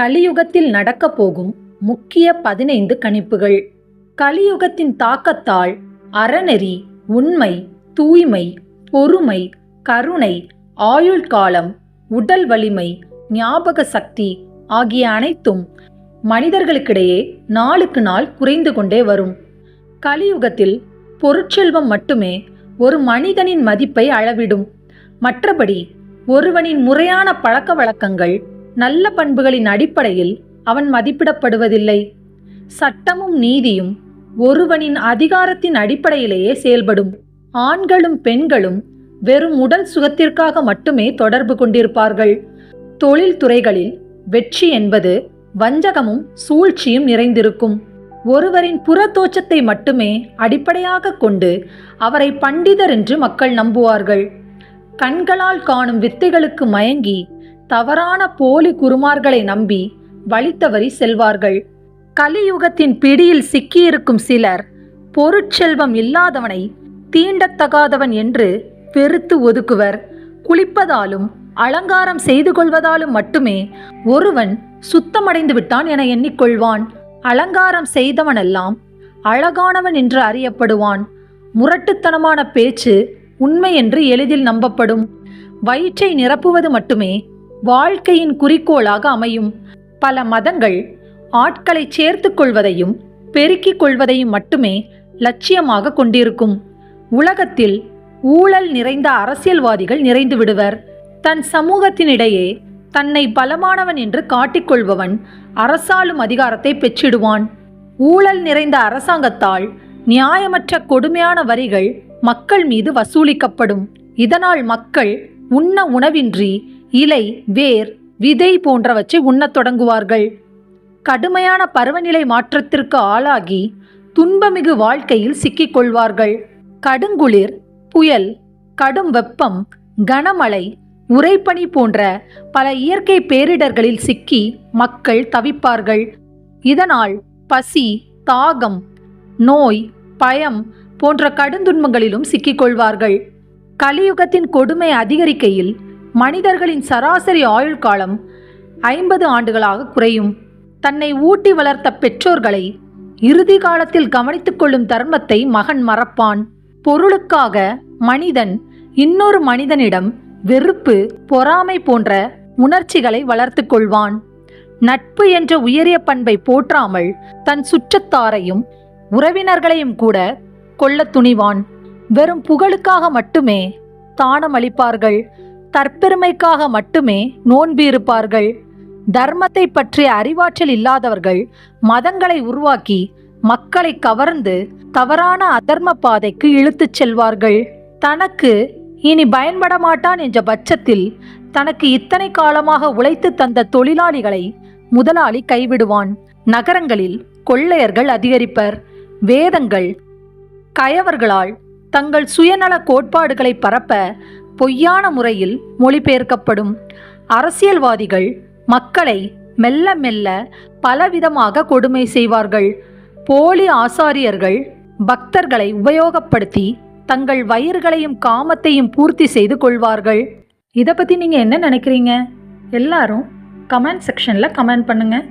கலியுகத்தில் நடக்கப் போகும் முக்கிய பதினைந்து கணிப்புகள். கலியுகத்தின் தாக்கத்தால் அறநெறி உண்மை தூய்மை பொறுமை கருணை ஆயுள் காலம் உடல் வலிமை ஞாபக சக்தி ஆகிய அனைத்தும் மனிதர்களுக்கிடையே நாளுக்கு நாள் குறைந்து கொண்டே வரும். கலியுகத்தில் பொருட்செல்வம் மட்டுமே ஒரு மனிதனின் மதிப்பை அளவிடும். மற்றபடி ஒருவனின் முறையான பழக்க வழக்கங்கள் நல்ல பண்புகளின் அடிப்படையில் அவன் மதிப்பிடப்படுவதில்லை. சட்டமும் நீதியும் ஒருவனின் அதிகாரத்தின் அடிப்படையிலேயே செயல்படும். ஆண்களும் பெண்களும் வெறும் உடல் சுகத்திற்காக மட்டுமே தொடர்பு கொண்டிருப்பார்கள். தொழில்துறைகளில் வெற்றி என்பது வஞ்சகமும் சூழ்ச்சியும் நிறைந்திருக்கும். ஒருவரின் புறத்தோற்றத்தை மட்டுமே அடிப்படையாக கொண்டு அவரை பண்டிதர் என்று மக்கள் நம்புவார்கள். கண்களால் காணும் வித்தைகளுக்கு மயங்கி தவறான போலி குருமார்களை நம்பி வழித்தவறி செல்வார்கள். கலியுகத்தின் பிடியில் சிக்கியிருக்கும் சிலர் பொருட்செல்வம் இல்லாதவனை தீண்டத்தகாதவன் என்று வெறுத்து ஒதுக்குவர். குளிப்பதாலும் அலங்காரம் செய்து கொள்வதாலும் மட்டுமே ஒருவன் சுத்தமடைந்து விட்டான் என எண்ணிக்கொள்வான். அலங்காரம் செய்தவனெல்லாம் அழகானவன் என்று அறியப்படுவான். முரட்டுத்தனமான பேச்சு உண்மை என்று எளிதில் நம்பப்படும். வயிற்றை நிரப்புவது மட்டுமே வாழ்க்கையின் குறிக்கோளாக அமையும். பல மதங்கள் ஆட்களை சேர்த்து கொள்வதையும் பெருக்கிக் கொள்வதையும் மட்டுமே லட்சியமாக கொண்டிருக்கும். உலகத்தில் ஊழல் நிறைந்த அரசியல்வாதிகள் நிறைந்து விடுவர். தன் சமூகத்தினிடையே தன்னை பலமானவன் என்று காட்டிக்கொள்பவன் அரசாளும் அதிகாரத்தை பெற்றிடுவான். ஊழல் நிறைந்த அரசாங்கத்தால் நியாயமற்ற கொடுமையான வரிகள் மக்கள் மீது வசூலிக்கப்படும். இதனால் மக்கள் உண்ண உணவின்றி இலை வேர் விதை போன்றவற்றை உண்ணத் தொடங்குவார்கள். கடுமையான பருவநிலை மாற்றத்திற்கு ஆளாகி துன்பமிகு வாழ்க்கையில் சிக்கிக்கொள்வார்கள் கடுங்குளிர் புயல் கடும் வெப்பம் கனமழை உறைபனி போன்ற பல இயற்கை பேரிடர்களில் சிக்கி மக்கள் தவிப்பார்கள். இதனால் பசி தாகம் நோய் பயம் போன்ற கடுந்துன்பங்களிலும் சிக்கிக்கொள்வார்கள் கலியுகத்தின் கொடுமை அதிகரிக்கையில் மனிதர்களின் சராசரி ஆயுள் காலம் ஐம்பது ஆண்டுகளாக குறையும். தன்னை ஊட்டி வளர்த்த பெற்றோர்களை இறுதி காலத்தில் கவனித்துக் கொள்ளும் தர்மத்தை மகன் மறப்பான். பொருளுக்காக மனிதன் இன்னொரு மனிதனிடம் வெறுப்பு பொறாமை போன்ற உணர்ச்சிகளை வளர்த்து கொள்வான். நட்பு என்ற உயரிய பண்பை போற்றாமல் தன் சுற்றத்தாரையும் உறவினர்களையும் கூட கொள்ளத் துணிவான். வெறும் புகழுக்காக மட்டுமே தானம் அளிப்பார்கள். தற்பெருமைக்காக மட்டுமே நோன்பு இருப்பார்கள் தர்மத்தை பற்றிய அறிவாற்றல் இல்லாதவர்கள் மதங்களை உருவாக்கி மக்களை கவர்ந்து தவறான அதர்ம பாதைக்கு இழுத்துச் செல்வார்கள். தனக்கு இனி பயன்பட மாட்டான் என்ற பட்சத்தில் தனக்கு இத்தனை காலமாக உழைத்து தந்த தொழிலாளிகளை முதலாளி கைவிடுவான். நகரங்களில் கொள்ளையர்கள் அதிகரிப்பர். வேதங்கள் கயவர்களால் தங்கள் சுயநல கோட்பாடுகளை பரப்ப பொய்யான முறையில் மொழிபெயர்க்கப்படும். அரசியல்வாதிகள் மக்களை மெல்ல மெல்ல பலவிதமாக கொடுமை செய்வார்கள். போலி ஆசாரியர்கள் பக்தர்களை உபயோகப்படுத்தி தங்கள் வயிறுகளையும் காமத்தையும் பூர்த்தி செய்து கொள்வார்கள். இதை பற்றி நீங்கள் என்ன நினைக்கிறீங்க? எல்லாரும் கமெண்ட் செக்ஷனில் கமெண்ட் பண்ணுங்கள்